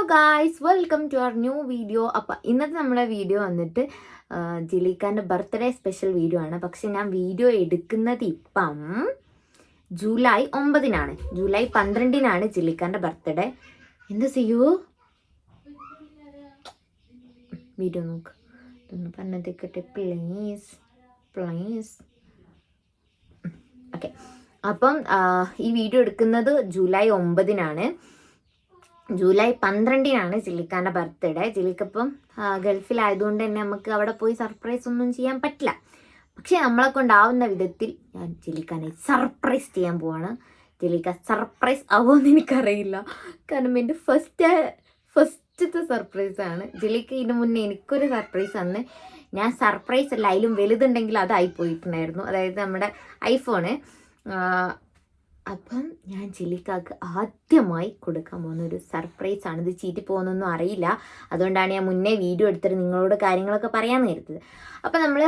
Hello guys welcome to our new video അപ്പം ഇന്നത്തെ നമ്മുടെ വീഡിയോ വന്നിട്ട് ജിലിക്കാൻ്റെ ബർത്ത്ഡേ സ്പെഷ്യൽ വീഡിയോ ആണ് പക്ഷെ ഞാൻ വീഡിയോ എടുക്കുന്നത് ഇപ്പം ജൂലൈ ഒമ്പതിനാണ് ജൂലൈ പന്ത്രണ്ടിനാണ് ജിലിക്കാൻ്റെ ബർത്ത്ഡേ എന്താ ചെയ്യൂ വീഡിയോ നോക്ക് ഒന്ന് പറഞ്ഞതിക്കട്ടെ പ്ലീസ് പ്ലീസ് ഓക്കെ അപ്പം ഈ വീഡിയോ എടുക്കുന്നത് ജൂലൈ ഒമ്പതിനാണ് ജൂലൈ പന്ത്രണ്ടിനാണ് ജിലിക്കാൻ്റെ ബർത്ത്ഡേ ജിലിക്കപ്പം ഗൾഫിലായതുകൊണ്ട് തന്നെ നമുക്ക് അവിടെ പോയി സർപ്രൈസ് ഒന്നും ചെയ്യാൻ പറ്റില്ല പക്ഷേ നമ്മളെ കൊണ്ടാവുന്ന വിധത്തിൽ ഞാൻ ജിലിക്കാനെ സർപ്രൈസ് ചെയ്യാൻ പോവാണ് ജിലിക്ക സർപ്രൈസ് ആവുമെന്ന് എനിക്കറിയില്ല കാരണം എൻ്റെ ഫസ്റ്റ് ഫസ്റ്റത്തെ സർപ്രൈസാണ് ജിലിക്ക് ഇതിനു മുന്നേ എനിക്കൊരു സർപ്രൈസ് അന്ന് ഞാൻ സർപ്രൈസ് അല്ല അതിലും വലുതുണ്ടെങ്കിൽ അതായി പോയിട്ടുണ്ടായിരുന്നു അതായത് നമ്മുടെ ഐഫോണ് അപ്പം ഞാൻ ചില്ലിക്കാക്ക് ആദ്യമായി കൊടുക്കാൻ പോകുന്ന ഒരു സർപ്രൈസ് ആണ് ഇത് ചീറ്റി പോകുന്നൊന്നും അറിയില്ല അതുകൊണ്ടാണ് ഞാൻ മുന്നേ വീഡിയോ എടുത്തിട്ട് നിങ്ങളോട് കാര്യങ്ങളൊക്കെ പറയാമെന്ന് കരുതത് അപ്പം നമ്മൾ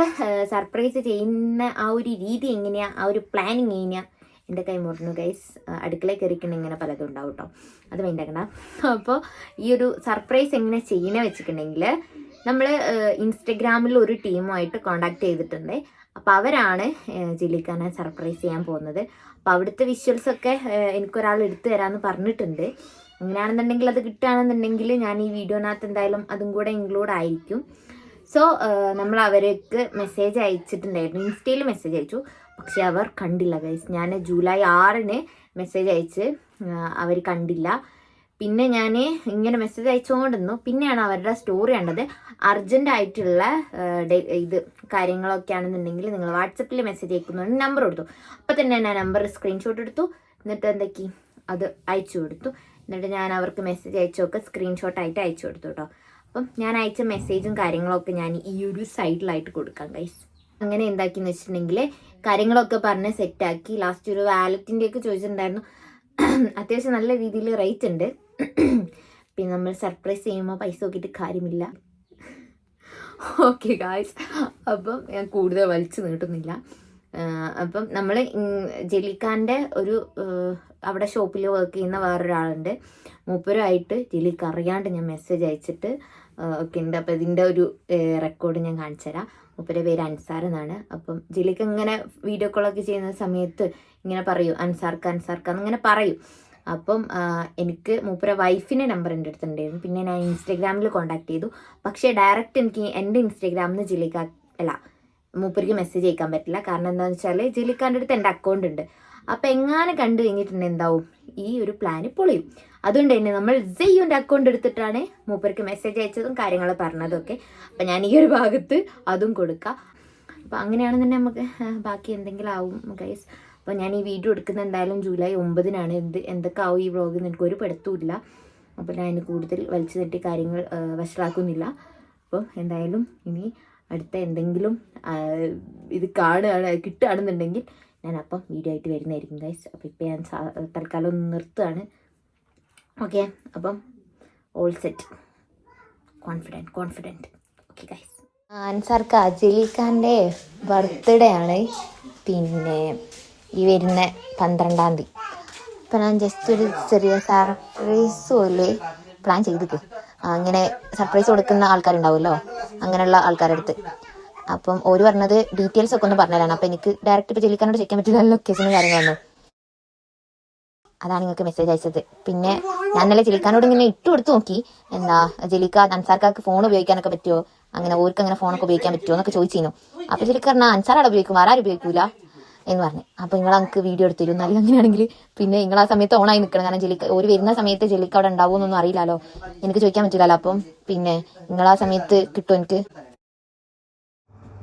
സർപ്രൈസ് ചെയ്യുന്ന ആ ഒരു രീതി എങ്ങനെയാണ് ആ ഒരു പ്ലാനിങ് എങ്ങനെയാണ് എൻ്റെ കൈ മുറന്നു ഗൈസ് അടുക്കളയിൽ കയറിക്കണ ഇങ്ങനെ പലതും ഉണ്ടാവും കേട്ടോ അത് വേണ്ടക്കണ അപ്പോൾ ഈ ഒരു സർപ്രൈസ് എങ്ങനെ ചെയ്യണ വെച്ചിട്ടുണ്ടെങ്കിൽ നമ്മൾ ഇൻസ്റ്റഗ്രാമിൽ ഒരു ടീമുമായിട്ട് കോണ്ടാക്ട് ചെയ്തിട്ടുണ്ട് അപ്പോൾ അവരാണ് ജില്ലിക്കാനെ സർപ്രൈസ് ചെയ്യാൻ പോകുന്നത് അപ്പോൾ അവിടുത്തെ വിഷ്വൽസൊക്കെ എനിക്കൊരാൾ എടുത്തു തരാമെന്ന് പറഞ്ഞിട്ടുണ്ട് അങ്ങനെയാണെന്നുണ്ടെങ്കിൽ അത് കിട്ടുകയാണെന്നുണ്ടെങ്കിൽ ഞാൻ ഈ വീഡിയോനകത്ത് എന്തായാലും അതും കൂടെ ഇൻക്ലൂഡ് ആയിരിക്കും സോ നമ്മൾ അവർക്ക് മെസ്സേജ് അയച്ചിട്ടുണ്ടായിരുന്നു ഇൻസ്റ്റയിൽ മെസ്സേജ് അയച്ചു പക്ഷെ അവർ കണ്ടില്ല ഗൈസ് ഞാൻ ജൂലൈ ആറിന് മെസ്സേജ് അയച്ച് അവർ കണ്ടില്ല പിന്നെ ഞാൻ ഇങ്ങനെ മെസ്സേജ് അയച്ചുകൊണ്ടിരുന്നു പിന്നെയാണ് അവരുടെ സ്റ്റോറി കണ്ടത് അർജന്റ് ആയിട്ടുള്ള ഇത് കാര്യങ്ങളൊക്കെ ആണെന്നുണ്ടെങ്കിൽ നിങ്ങൾ വാട്സപ്പിൽ മെസ്സേജ് അയക്കുന്നുണ്ട് നമ്പർ കൊടുത്തു അപ്പം തന്നെ ഞാൻ നമ്പർ സ്ക്രീൻഷോട്ട് എടുത്തു എന്നിട്ട് എന്തൊക്കെ അത് അയച്ചു കൊടുത്തു എന്നിട്ട് ഞാൻ അവർക്ക് മെസ്സേജ് അയച്ചൊക്കെ സ്ക്രീൻഷോട്ടായിട്ട് അയച്ചു കൊടുത്തു കേട്ടോ അപ്പം ഞാൻ അയച്ച മെസ്സേജും കാര്യങ്ങളൊക്കെ ഞാൻ ഈ ഒരു സൈഡിലായിട്ട് കൊടുക്കാം കൈസ് അങ്ങനെ എന്താക്കിയെന്ന് വെച്ചിട്ടുണ്ടെങ്കിൽ കാര്യങ്ങളൊക്കെ പറഞ്ഞ് സെറ്റാക്കി ലാസ്റ്റ് ഒരു വാലറ്റിൻ്റെയൊക്കെ ചോദിച്ചിട്ടുണ്ടായിരുന്നു അത്യാവശ്യം നല്ല രീതിയിൽ റേറ്റ് ഉണ്ട് പിന്നെ നമ്മൾ സർപ്രൈസ് ചെയ്യുമ്പോൾ പൈസ നോക്കിയിട്ട് കാര്യമില്ല ഓക്കെ ഗായ്സ് അപ്പം ഞാൻ കൂടുതൽ വലിച്ചു നീട്ടുന്നില്ല അപ്പം നമ്മൾ ജലിക്കാൻ്റെ ഒരു അവിടെ ഷോപ്പിൽ വർക്ക് ചെയ്യുന്ന വേറൊരാളുണ്ട് മൂപ്പരുമായിട്ട് ജലിക്ക് അറിയാണ്ട് ഞാൻ മെസ്സേജ് അയച്ചിട്ട് ഒക്കെ ഉണ്ട് അപ്പം ഇതിൻ്റെ ഒരു റെക്കോർഡ് ഞാൻ കാണിച്ചു തരാം മൂപ്പരെ പേര് അൻസാർ എന്നാണ് അപ്പം ജിലിക്ക് ഇങ്ങനെ വീഡിയോ കോളൊക്കെ ചെയ്യുന്ന സമയത്ത് ഇങ്ങനെ പറയും അൻസാർക്ക് അൻസാർക്ക് എന്നിങ്ങനെ പറയും അപ്പം എനിക്ക് മൂപ്പര വൈഫിൻ്റെ നമ്പർ എൻ്റെ അടുത്തുണ്ടായിരുന്നു പിന്നെ ഞാൻ ഇൻസ്റ്റാഗ്രാമിൽ കോൺടാക്ട് ചെയ്തു പക്ഷേ ഡയറക്റ്റ് എനിക്ക് എൻ്റെ ഇൻസ്റ്റാഗ്രാമിൽ നിന്ന് ജിലിക്ക അല്ല മൂപ്പർക്ക് മെസ്സേജ് അയക്കാൻ പറ്റില്ല കാരണം എന്താണെന്ന് വെച്ചാൽ ജിലിക്കാൻ്റെ അടുത്ത് എൻ്റെ അക്കൗണ്ട് ഉണ്ട് അപ്പം എങ്ങനെ കണ്ടു കഴിഞ്ഞിട്ടുണ്ടെങ്കിൽ എന്താവും ഈ ഒരു പ്ലാന് പൊളിയും അതുകൊണ്ട് തന്നെ നമ്മൾ ജെയ്യോൻ്റെ അക്കൗണ്ട് എടുത്തിട്ടാണ് മൂപ്പർക്ക് മെസ്സേജ് അയച്ചതും കാര്യങ്ങൾ പറഞ്ഞതും ഒക്കെ അപ്പം ഞാൻ ഈ ഒരു ഭാഗത്ത് അതും കൊടുക്കാം അപ്പം അങ്ങനെയാണെന്നുണ്ടെങ്കിൽ നമുക്ക് ബാക്കി എന്തെങ്കിലും ആവും ഗൈസ് അപ്പോൾ ഞാൻ ഈ വീഡിയോ എടുക്കുന്ന എന്തായാലും ജൂലൈ ഒമ്പതിനാണ് എന്ത് എന്തൊക്കെ ആവും ഈ വ്ളോഗ് എനിക്ക് ഒരു പഠിത്തമില്ല അപ്പോൾ ഞാൻ കൂടുതൽ വലിച്ചു തട്ടി കാര്യങ്ങൾ വഷളാക്കുന്നില്ല അപ്പോൾ എന്തായാലും ഇനി അടുത്ത എന്തെങ്കിലും ഇത് കാണുകയാണ് കിട്ടുകയാണെന്നുണ്ടെങ്കിൽ ഞാൻ അപ്പം വീഡിയോ ആയിട്ട് വരുന്നതായിരിക്കും ഗൈസ് അപ്പോൾ ഇപ്പം ഞാൻ തൽക്കാലം ഒന്ന് നിർത്തുകയാണ് ഓക്കെ അപ്പം all set confident confident okay guys ആൻസർക്ക് അജലി ഖാൻ്റെ ബർത്ത്ഡേ ആണ് പിന്നെ ഈ വരുന്ന പന്ത്രണ്ടാം തീയതി അപ്പം ഞാൻ ജസ്റ്റ് ഒരു ചെറിയ സർപ്രൈസ് പോലെ പ്ലാൻ ചെയ്തിട്ട് അങ്ങനെ സർപ്രൈസ് കൊടുക്കുന്ന ആൾക്കാരുണ്ടാവുമല്ലോ അങ്ങനെയുള്ള ആൾക്കാരുടെ അടുത്ത് അപ്പം ഓര് പറഞ്ഞത് ഡീറ്റെയിൽസ് ഒക്കെ ഒന്ന് പറഞ്ഞുതരാണ് അപ്പം എനിക്ക് ഡയറക്റ്റ് ഇപ്പോൾ ചെല്ലിക്കാനോട് ചെയ്യാൻ പറ്റില്ല ലൊക്കേഷനും കാര്യങ്ങളൊന്നും അതാണ് നിങ്ങൾക്ക് മെസ്സേജ് അയച്ചത് പിന്നെ ഞാൻ നല്ല ജലിക്കാനോട് ഇങ്ങനെ ഇട്ട് കൊടുത്ത് നോക്കി എന്താ ജലിക്ക അൻസാർക്കാർക്ക് ഫോൺ ഉപയോഗിക്കാനൊക്കെ പറ്റുമോ അങ്ങനെ ഓർക്ക് അങ്ങനെ ഫോണൊക്കെ ഉപയോഗിക്കാൻ പറ്റുമോ എന്നൊക്കെ ചോദിച്ചിരുന്നു അപ്പൊ ജലിക്ക അൻസാർ അവിടെ ഉപയോഗിക്കും ആരും ഉപയോഗിക്കൂല എന്ന് പറഞ്ഞു അപ്പോൾ നിങ്ങൾ നമുക്ക് വീഡിയോ എടുത്തു തരും അങ്ങനെയാണെങ്കിൽ പിന്നെ നിങ്ങൾ ആ സമയത്ത് ഓണായി നിൽക്കണം കാരണം ജെല്ലിക്ക ഒരു വരുന്ന സമയത്ത് ജെല്ലിക്ക അവിടെ ഉണ്ടാവും എന്നൊന്നും അറിയില്ലല്ലോ എനിക്ക് ചോദിക്കാൻ പറ്റില്ലല്ലോ അപ്പം പിന്നെ നിങ്ങൾ ആ സമയത്ത് കിട്ടും എനിക്ക്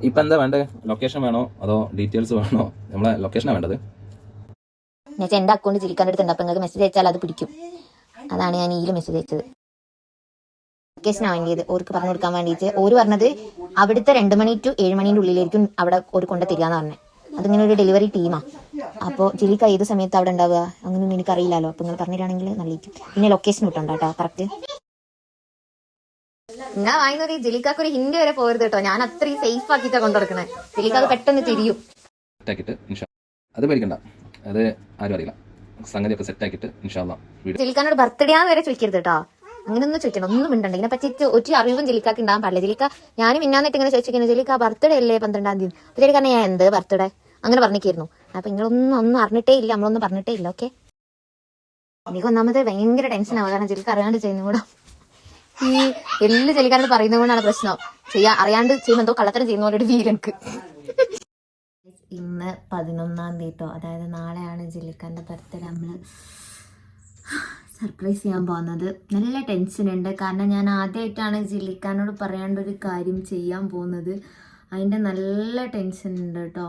ഇപ്പൊ എന്താ വേണ്ടത് ലൊക്കേഷൻ വേണോ അതോ ഡീറ്റെയിൽസ് വേണോ നമ്മളെ ലൊക്കേഷനാണ് വേണ്ടത് ഞാൻ എന്റെ അക്കൗണ്ട് ജെല്ലിക്കാൻ്റെ അടുത്തുണ്ട് അപ്പൊ നിങ്ങൾക്ക് മെസ്സേജ് അയച്ചാൽ അത് പിടിക്കും അതാണ് ഞാൻ ഈയിൽ മെസ്സേജ് അയച്ചത് ലൊക്കേഷനാണ് വേണ്ടിയത് ഓർക്ക് പറഞ്ഞു കൊടുക്കാൻ വേണ്ടിയിട്ട് ഓര് പറഞ്ഞത് അവിടുത്തെ രണ്ട് മണി ടു ഏഴ് മണീൻ്റെ ഉള്ളിലായിരിക്കും അവിടെ ഒരു കൊണ്ടെത്തിരിക്കാന്ന് തരിക അതിങ്ങനെ ഒരു ഡെലിവറി ടീമാണ് അപ്പോൾ ജിലിക്ക ഏത് സമയത്ത് അവിടെ ഉണ്ടാവുക അങ്ങനെയൊന്നും എനിക്കറിയില്ലല്ലോ അപ്പോൾ നിങ്ങൾ പറഞ്ഞിട്ടാണെങ്കിൽ നല്ലിരിക്കും പിന്നെ ലൊക്കേഷൻ ഇട്ടുണ്ടോ കേട്ടോ കറക്റ്റ് ഞാൻ വാങ്ങുന്നത് ഈ ജിലിക്കാക്ക് ഒരു ഹിന്റ് വരെ പോരുത് കേട്ടോ ഞാൻ അത്രയും സേഫ് ആക്കിയിട്ടാണ് കൊണ്ടുവരക്കണേ ജിലിക്കാക്ക് പെട്ടെന്ന് തിരിയും സെറ്റാക്കിയിട്ട് അത് പേടിക്കണ്ട അത് ആരും അറിയില്ല സംഗതി ഒക്കെ സെറ്റാക്കിയിട്ട് ജിലിക്കാനോട് ബർത്ത്ഡേ ആണ് വരെ ചോദിക്കരുത് കേട്ടോ ഒന്നും ചോദിക്കണം ഒന്നും ഉണ്ടോ ഇതിനെ പറ്റി ഒരു അറിവും ജിലിക്കാക്ക് ഉണ്ടാകാൻ പാടില്ല ജിലിക്ക ഞാനും ഇന്നാന്നിട്ട് ഇങ്ങനെ ചോദിച്ചിരിക്കുന്നത് ജിലിക്ക ബർത്ത്ഡേ അല്ലേ പന്ത്രണ്ടാം തീയതി അപ്പൊ ജിലിക്കാണ് ഞാൻ എന്ത് ബർത്ത്ഡേ അങ്ങനെ പറഞ്ഞിരിക്കുന്നു അപ്പൊ നിങ്ങളൊന്നും ഒന്നും അറിഞ്ഞിട്ടേ ഇല്ല നമ്മളൊന്നും പറഞ്ഞിട്ടേ ഇല്ല ഓക്കെ എനിക്ക് ഒന്നാമത് ഭയങ്കര ആവുക കാരണം ചെലിക്ക് അറിയാണ്ട് ചെയ്യുന്ന കൂടെ ഈ എല്ലാം ചെലിക്കാരോട് പറയുന്നത് കൊണ്ടാണ് പ്രശ്നം ചെയ്യാ അറിയാണ്ട് ചെയ്യുമ്പോ എന്തോ കള്ളത്തരം ചെയ്യുന്ന പോലെ ഒരു ഫീൽ എനിക്ക് ഇന്ന് പതിനൊന്നാം തീയതി അതായത് നാളെയാണ് ജില്ലിക്കാൻ്റെ ബർത്ത്ഡേ നമ്മൾ സർപ്രൈസ് ചെയ്യാൻ പോകുന്നത് നല്ല ടെൻഷൻ ഉണ്ട് കാരണം ഞാൻ ആദ്യമായിട്ടാണ് ജില്ലിക്കാനോട് പറയേണ്ട ഒരു കാര്യം ചെയ്യാൻ പോകുന്നത് അതിൻ്റെ നല്ല ടെൻഷൻ ഉണ്ട് കേട്ടോ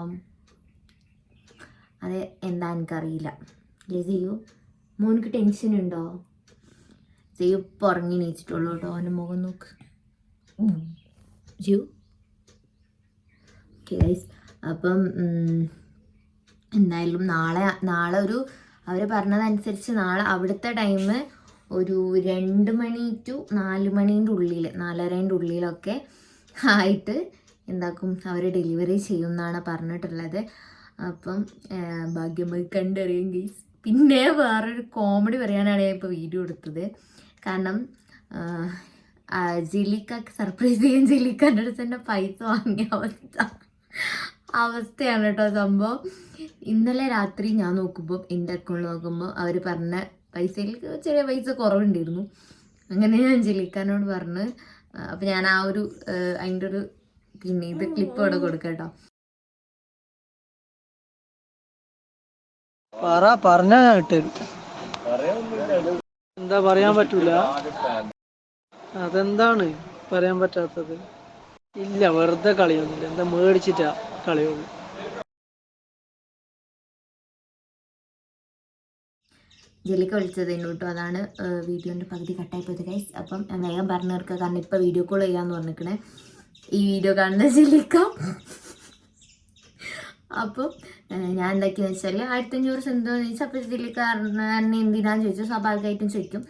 അത് എന്താ എനിക്കറിയില്ല അല്ലേ ചെയ്യൂ മോനിക്ക് ടെൻഷൻ ഉണ്ടോ ചെയ്യൂ പുറങ്ങി ഉറങ്ങി നീച്ചിട്ടുള്ളൂ കേട്ടോ അവൻ്റെ മുഖം നോക്ക് ജിയു ഓക്കെ അപ്പം എന്തായാലും നാളെ നാളെ ഒരു അവർ പറഞ്ഞതനുസരിച്ച് നാളെ അവിടുത്തെ ടൈം ഒരു രണ്ട് മണി ടു നാല് മണീൻ്റെ ഉള്ളിൽ നാലരേൻ്റെ ഉള്ളിലൊക്കെ ആയിട്ട് എന്താക്കും അവർ ഡെലിവറി ചെയ്യുമെന്നാണ് പറഞ്ഞിട്ടുള്ളത് അപ്പം ഭാഗ്യമായി കണ്ടറിയും ഗെയ്സ് പിന്നെ വേറൊരു കോമഡി പറയാനാണ് ഞാൻ ഇപ്പോൾ വീഡിയോ എടുത്തത് കാരണം ജെലിക്കാക്ക് സർപ്രൈസ് ചെയ്യാൻ ജെലിക്കാൻ്റെ അടുത്ത് തന്നെ പൈസ വാങ്ങിയ അവസ്ഥ അവസ്ഥയാണ് കേട്ടോ സംഭവം ഇന്നലെ രാത്രി ഞാൻ നോക്കുമ്പോൾ എൻ്റെ അക്കൗണ്ട് നോക്കുമ്പോൾ അവർ പറഞ്ഞ പൈസയിൽ ചെറിയ പൈസ കുറവുണ്ടായിരുന്നു അങ്ങനെ ഞാൻ ജെലിക്കാനോട് പറഞ്ഞ് അപ്പം ഞാൻ ആ ഒരു അതിൻ്റെ ഒരു പിന്നെ ഇത് ക്ലിപ്പ് അവിടെ കൊടുക്കാം കേട്ടോ പറ പറഞ്ഞാ ഞാൻ ഇട്ടരും എന്താ പറയാൻ പറ്റൂല അതെന്താണ് പറയാൻ പറ്റാത്തത് ഇല്ല വെറുതെ കളിയൊന്നുമില്ല എന്താ മേടിച്ചിട്ടാ കളിയുള്ളൂ ജെല്ലിക്ക വിളിച്ചതേനു കേട്ടോ അതാണ് വീഡിയോൻ്റെ പകുതി കട്ടായി പോയത് ഗൈസ് അപ്പം വേഗം പറഞ്ഞു തീർക്കുക കാരണം ഇപ്പം വീഡിയോ കോൾ ചെയ്യാമെന്ന് പറഞ്ഞിരിക്കണേ ഈ വീഡിയോ കാണുന്ന ജെല്ലിക്ക അപ്പോൾ ഞാൻ എന്താക്കിയെന്ന് വെച്ചാൽ ആയിരത്തഞ്ഞൂറ് സെന്തോന്ന് ചോദിച്ചാൽ അപ്പോൾ ഇതിലേക്കാരനെ എന്തിനാന്ന് ചോദിച്ചു സ്വാഭാവികമായിട്ടും ചോദിക്കും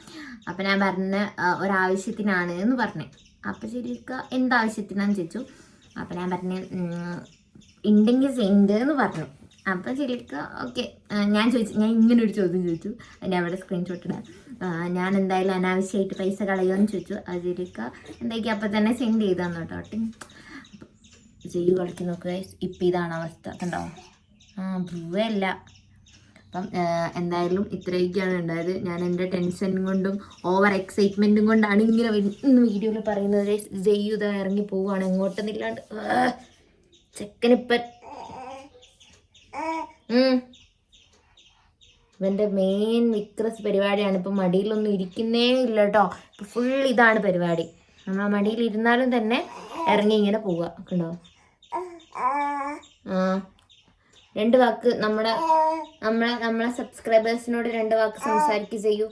അപ്പോൾ ഞാൻ പറഞ്ഞ ഒരാവശ്യത്തിനാണ് എന്ന് പറഞ്ഞു അപ്പോൾ ശരിക്ക എന്താവശ്യത്തിനാന്ന് ചോദിച്ചു അപ്പോൾ ഞാൻ പറഞ്ഞു ഉണ്ടെങ്കിൽ സെൻഡ് എന്ന് പറഞ്ഞു അപ്പൊ ശരിക്ക ഓക്കെ ഞാൻ ചോദിച്ചു ഞാൻ ഇങ്ങനെ ഒരു ചോദ്യം ചോദിച്ചു ഞാൻ അവിടെ സ്ക്രീൻഷോട്ട് ഇടാം ഞാൻ എന്തായാലും അനാവശ്യമായിട്ട് പൈസ കളയുമോ എന്ന് ചോദിച്ചു അത് ശരിക്ക എന്തായാലും അപ്പൊ തന്നെ സെൻഡ് ചെയ്തു തന്നോട്ടോ ചെയ്യ് കളിക്കും നോക്കുക ഇപ്പം ഇതാണ് അവസ്ഥ കണ്ടോ ആ പൂവല്ല അപ്പം എന്തായാലും ഇത്രയൊക്കെയാണ് ഉണ്ടായത് ഞാൻ എൻ്റെ ടെൻഷൻ കൊണ്ടും ഓവർ എക്സൈറ്റ്മെൻറ്റും കൊണ്ടാണ് ഇങ്ങനെ ഇന്ന് വീഡിയോയിൽ പറയുന്നത് ഗൈസ് ജയ്യുത ഇറങ്ങി പോവുകയാണ് ഇല്ലാണ്ട് ചെക്കനിപ്പൻ ഇവൻ്റെ മെയിൻ വിക്രസ് പരിപാടിയാണ് ഇപ്പം മടിയിലൊന്നും ഇരിക്കുന്നേ ഇല്ല കേട്ടോ ഫുൾ ഇതാണ് പരിപാടി നമ്മൾ മടിയിൽ ഇരുന്നാലും തന്നെ ഇറങ്ങി ഇങ്ങനെ പോവുക കണ്ടോ ആ രണ്ട് വാക്ക് നമ്മുടെ നമ്മളെ നമ്മളെ സബ്സ്ക്രൈബേഴ്സിനോട് രണ്ട് വാക്ക് സംസാരിക്കുക ചെയ്യൂ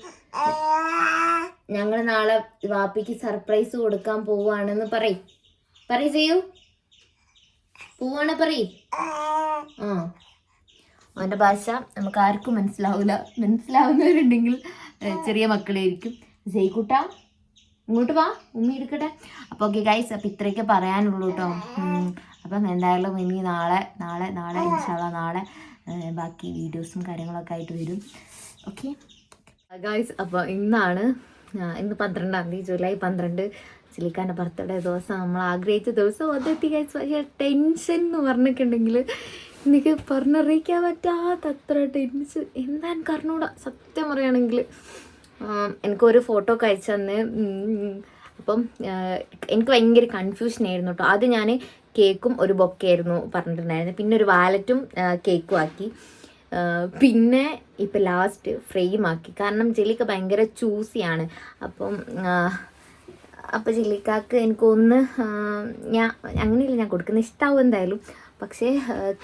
ഞങ്ങൾ നാളെ വാപ്പിക്ക് സർപ്രൈസ് കൊടുക്കാൻ പോവാണെന്ന് പറയും പറ ചെയ്യൂ പോവാണ് പറയ് ആ അവൻ്റെ ഭാഷ നമുക്ക് ആർക്കും മനസ്സിലാവില്ല മനസ്സിലാവുന്നവരുണ്ടെങ്കിൽ ചെറിയ മക്കളായിരിക്കും ജയിക്കൂട്ട ഇങ്ങോട്ട് വാ ഉമ്മി എടുക്കട്ടെ അപ്പൊ ഓക്കെ ഗൈസ് അപ്പൊ ഇത്രയൊക്കെ പറയാനുള്ളൂ കേട്ടോ അപ്പം എന്തായാലും ഇനി നാളെ നാളെ നാളെ ഇൻഷാള്ള നാളെ ബാക്കി വീഡിയോസും കാര്യങ്ങളൊക്കെ ആയിട്ട് വരും ഓക്കെ ഗായ്സ് അപ്പോൾ ഇന്നാണ് ഇന്ന് പന്ത്രണ്ടാം തീയതി ജൂലൈ പന്ത്രണ്ട് ചിലിക്കാൻ്റെ ബർത്ത്ഡേ ദിവസം നമ്മൾ ആഗ്രഹിച്ച ദിവസം അതെത്തി ഗൈസ് പക്ഷേ ടെൻഷൻ എന്ന് പറഞ്ഞിട്ടുണ്ടെങ്കിൽ എനിക്ക് പറഞ്ഞറിയിക്കാൻ പറ്റാത്തത്ര ടെൻഷൻ എന്താ എനിക്കറിഞ്ഞൂടാ സത്യം പറയുകയാണെങ്കിൽ എനിക്കൊരു ഫോട്ടോ ഒക്കെ അയച്ചു തന്ന് അപ്പം എനിക്ക് ഭയങ്കര കൺഫ്യൂഷൻ ആയിരുന്നു കേട്ടോ അത് ഞാൻ കേക്കും ഒരു ബൊക്കയായിരുന്നു പറഞ്ഞിട്ടുണ്ടായിരുന്നത് പിന്നെ ഒരു വാലറ്റും കേക്കും ആക്കി പിന്നെ ഇപ്പം ലാസ്റ്റ് ഫ്രെയിം ആക്കി കാരണം ചെല്ലിക്ക ഭയങ്കര ചൂസിയാണ് അപ്പം അപ്പം ചെല്ലിക്കാക്ക് എനിക്കൊന്ന് ഞാൻ അങ്ങനെയല്ല ഞാൻ കൊടുക്കുന്ന ഇഷ്ടാവും എന്തായാലും പക്ഷേ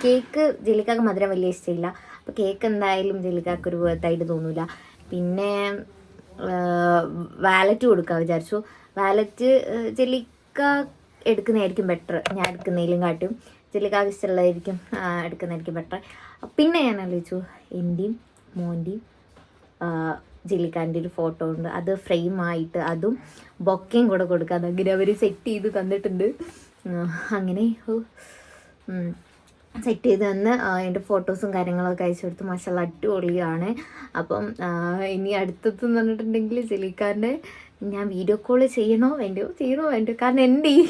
കേക്ക് ജെല്ലിക്കാക്ക് മധുരം വലിയ ഇഷ്ടമില്ല അപ്പോൾ കേക്ക് എന്തായാലും ജെല്ലിക്കാക്ക് ഒരു വേർത്തായിട്ട് തോന്നില്ല പിന്നെ വാലറ്റ് കൊടുക്കാൻ വിചാരിച്ചു വാലറ്റ് ജെല്ലിക്കാക്ക് എടുക്കുന്നതായിരിക്കും ബെറ്റർ ഞാൻ എടുക്കുന്നതിലും കാട്ടും ചിലക്കാക്ക് ഇഷ്ടമുള്ളതായിരിക്കും എടുക്കുന്നതായിരിക്കും ബെറ്റർ പിന്നെ ഞാൻ ആലോചിച്ചു എൻ്റെയും മോൻ്റെയും ജില്ലിക്കാൻ്റെ ഒരു ഫോട്ടോ ഉണ്ട് അത് ഫ്രെയിം ആയിട്ട് അതും ബൊക്കയും കൂടെ കൊടുക്കാം അതങ്ങനെ അവർ സെറ്റ് ചെയ്ത് തന്നിട്ടുണ്ട് അങ്ങനെ സെറ്റ് ചെയ്ത് തന്ന് എൻ്റെ ഫോട്ടോസും കാര്യങ്ങളൊക്കെ അയച്ചു കൊടുത്ത് മസാല അടിപൊളിയാണ് അപ്പം ഇനി അടുത്തെന്ന് പറഞ്ഞിട്ടുണ്ടെങ്കിൽ ജില്ലിക്കാരൻ്റെ ഞാൻ വീഡിയോ കോൾ ചെയ്യണോ വേണ്ടയോ ചെയ്യണോ വേണ്ടയോ കാരണം എൻ്റെ ഈ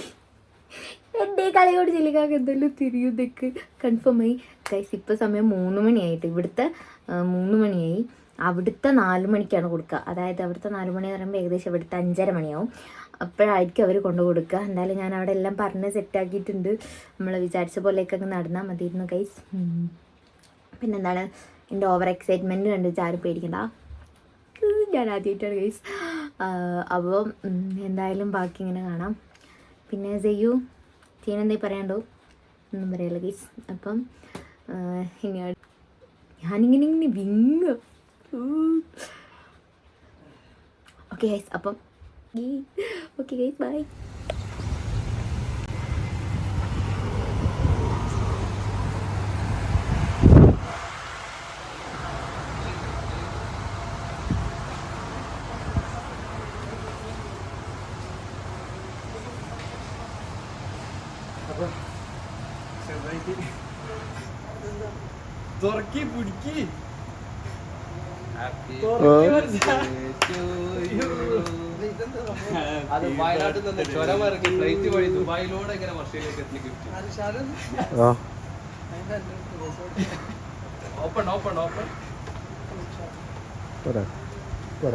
എൻ്റെ കളിയോട് ചെല്ലിക്കാക്ക് എന്തെങ്കിലും കൺഫേം ആയി കൈസ് ഇപ്പോൾ സമയം മൂന്ന് മണിയായിട്ട് ഇവിടുത്തെ മൂന്ന് മണിയായി അവിടുത്തെ നാല് മണിക്കാണ് കൊടുക്കുക അതായത് അവിടുത്തെ നാല് മണി എന്ന് പറയുമ്പോൾ ഏകദേശം ഇവിടുത്തെ അഞ്ചര മണിയാവും അപ്പോഴായിരിക്കും അവർ കൊണ്ടു കൊടുക്കുക എന്തായാലും ഞാൻ അവിടെ എല്ലാം പറഞ്ഞ് സെറ്റാക്കിയിട്ടുണ്ട് നമ്മൾ വിചാരിച്ച പോലെയൊക്കെ അങ്ങ് നടന്നാൽ മതിയിരുന്നു കൈസ് പിന്നെന്താണ് എൻ്റെ ഓവർ എക്സൈറ്റ്മെൻറ്റ് കണ്ട് ആരും പേടിക്കണ്ട ഞാൻ ആദ്യമായിട്ടാണ് കൈസ് അപ്പോൾ എന്തായാലും ബാക്കി ഇങ്ങനെ കാണാം പിന്നെ ജയ്യു തീനെന്തേ പറയണ്ടോ ഒന്നും പറയല്ല ഗീസ് അപ്പം ഇനി ഞാനിങ്ങനെ ഇങ്ങനെ വിങ് ഓക്കെ ഗൈസ് അപ്പം ഓക്കെ ഗൈസ് ബൈ തുറക്കി പുടിക്കി അത് വയനാട്ടിൽ നിന്ന് ചുരം ഇറങ്ങി ഫ്ലൈറ്റ് വഴി ദുബായിലൂടെ എങ്ങനെ വർഷയിലേക്ക് എത്തി ഗിഫ്റ്റ് ഓപ്പൺ ഓപ്പൺ ഓപ്പൺ പറ പറ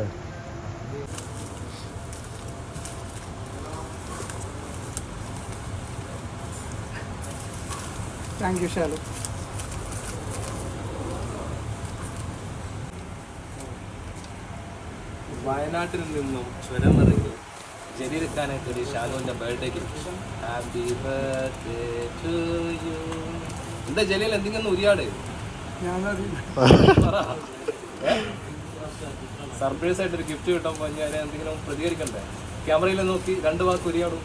താങ്ക് യു ഷാലു വയനാട്ടിൽ നിന്നും ചുരമിറങ്ങി ജലീൽ ഖാനെ കൂടി ഷാലുവിൻ്റെ ബർത്ത്ഡേക്ക് ഹാപ്പി ബർത്ത്ഡേ ടു യു എന്താ ജലീൽ എന്തെങ്കിലും ഉരിയാട് സർപ്രൈസ് ആയിട്ട് ഒരു ഗിഫ്റ്റ് കിട്ടുമ്പോൾ ഞാൻ എന്തെങ്കിലും പ്രതികരിക്കണ്ടേ ക്യാമറയിൽ നോക്കി രണ്ട് വാക്ക് ഉരിയാടും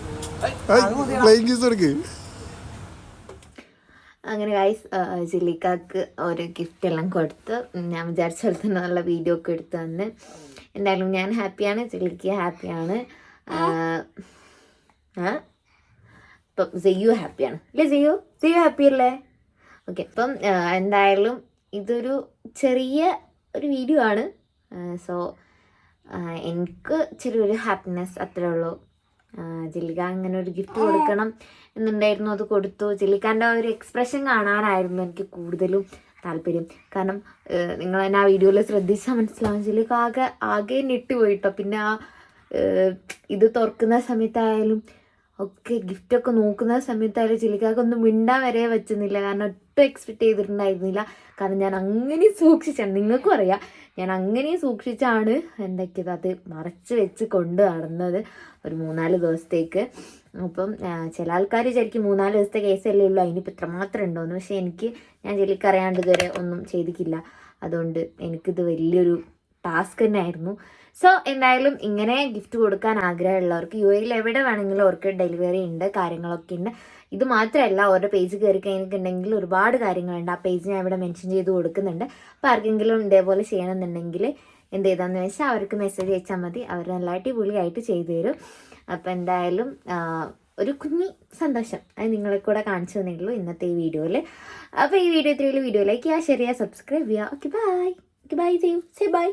ഫ്ലൈങ് അങ്ങനെ ഗൈസ് ജില്ലിക്കാക്ക് ഒരു ഗിഫ്റ്റ് എല്ലാം കൊടുത്ത് ഞാൻ വിചാരിച്ച പോലെ തന്നെ നല്ല വീഡിയോ ഒക്കെ എടുത്തു തന്ന് എന്തായാലും ഞാൻ ഹാപ്പിയാണ് ജില്ലിക്ക് ഹാപ്പിയാണ് ഇപ്പം ജെയ്യു ഹാപ്പിയാണ് അല്ലേ ജെയ്യു ജെയ്യു ഹാപ്പി അല്ലേ ഓക്കെ അപ്പം എന്തായാലും ഇതൊരു ചെറിയ ഒരു വീഡിയോ ആണ് സോ എനിക്ക് ചെറിയൊരു ഹാപ്പിനെസ് അത്രേ ഉള്ളൂ ചിലിക്ക അങ്ങനെ ഒരു ഗിഫ്റ്റ് കൊടുക്കണം എന്നുണ്ടായിരുന്നു അത് കൊടുത്തു ചിലിക്കാൻ്റെ ഒരു എക്സ്പ്രഷൻ കാണാനായിരുന്നു എനിക്ക് കൂടുതലും താല്പര്യം കാരണം നിങ്ങൾ തന്നെ ആ വീഡിയോയിൽ ശ്രദ്ധിച്ചാൽ മനസ്സിലാവും ചിലിക്ക ആകെ ആകെ പോയിട്ടോ പിന്നെ ആ ഇത് തുറക്കുന്ന സമയത്തായാലും ഒക്കെ ഒക്കെ നോക്കുന്ന സമയത്ത് അതിൽ ചിലിക്കാക്കൊന്നും മിണ്ടാൻ വരെ പറ്റുന്നില്ല കാരണം ഒട്ടും എക്സ്പെക്ട് ചെയ്തിട്ടുണ്ടായിരുന്നില്ല കാരണം ഞാൻ അങ്ങനെ സൂക്ഷിച്ചാണ് നിങ്ങൾക്കും അറിയാം ഞാൻ അങ്ങനെ സൂക്ഷിച്ചാണ് എന്തൊക്കെയത് അത് മറച്ച് വെച്ച് കൊണ്ട് നടന്നത് ഒരു മൂന്നാല് ദിവസത്തേക്ക് അപ്പം ചില ആൾക്കാർ വിചാരിക്കും മൂന്നാല് ദിവസത്തെ കേസല്ലേ ഉള്ളൂ അതിനിപ്പോൾ ഇത്രമാത്രം ഉണ്ടോയെന്ന് പക്ഷേ എനിക്ക് ഞാൻ ചെലിക്കറിയാണ്ട് ഇതുവരെ ഒന്നും ചെയ്തിട്ടില്ല അതുകൊണ്ട് എനിക്കിത് വലിയൊരു ടാസ്ക് തന്നെയായിരുന്നു സോ എന്തായാലും ഇങ്ങനെ ഗിഫ്റ്റ് കൊടുക്കാൻ ആഗ്രഹമുള്ളവർക്ക് യു എയിൽ എവിടെ വേണമെങ്കിലും അവർക്ക് ഡെലിവറി ഉണ്ട് കാര്യങ്ങളൊക്കെ ഉണ്ട് ഇത് മാത്രമല്ല അവരുടെ പേജ് കയറി കഴിഞ്ഞിട്ടുണ്ടെങ്കിൽ ഒരുപാട് കാര്യങ്ങളുണ്ട് ആ പേജ് ഞാൻ ഇവിടെ മെൻഷൻ ചെയ്ത് കൊടുക്കുന്നുണ്ട് അപ്പോൾ ആർക്കെങ്കിലും ഇതേപോലെ ചെയ്യണമെന്നുണ്ടെങ്കിൽ എന്ത് ചെയ്താന്ന് വെച്ചാൽ അവർക്ക് മെസ്സേജ് അയച്ചാൽ മതി അവർ നല്ല അടിപൊളിയായിട്ട് ചെയ്തു തരും അപ്പോൾ എന്തായാലും ഒരു കുഞ്ഞി സന്തോഷം അത് നിങ്ങളെ കൂടെ കാണിച്ചു തന്നെയുള്ളൂ ഇന്നത്തെ ഈ വീഡിയോയിൽ അപ്പോൾ ഈ വീഡിയോ ഇത്രയുള്ള വീഡിയോ ലൈക്ക് ചെയ്യുക ഷെയർ ചെയ്യുക സബ്സ്ക്രൈബ് ചെയ്യുക ഓക്കെ ബൈ ഓക്കെ ബൈ ചെയ്യൂ say bye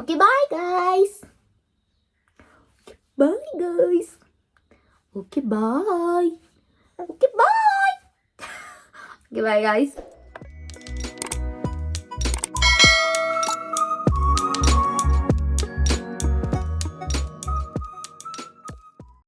Okay, bye guys. Bye guys. Okay, bye. Okay, bye. Okay, bye guys.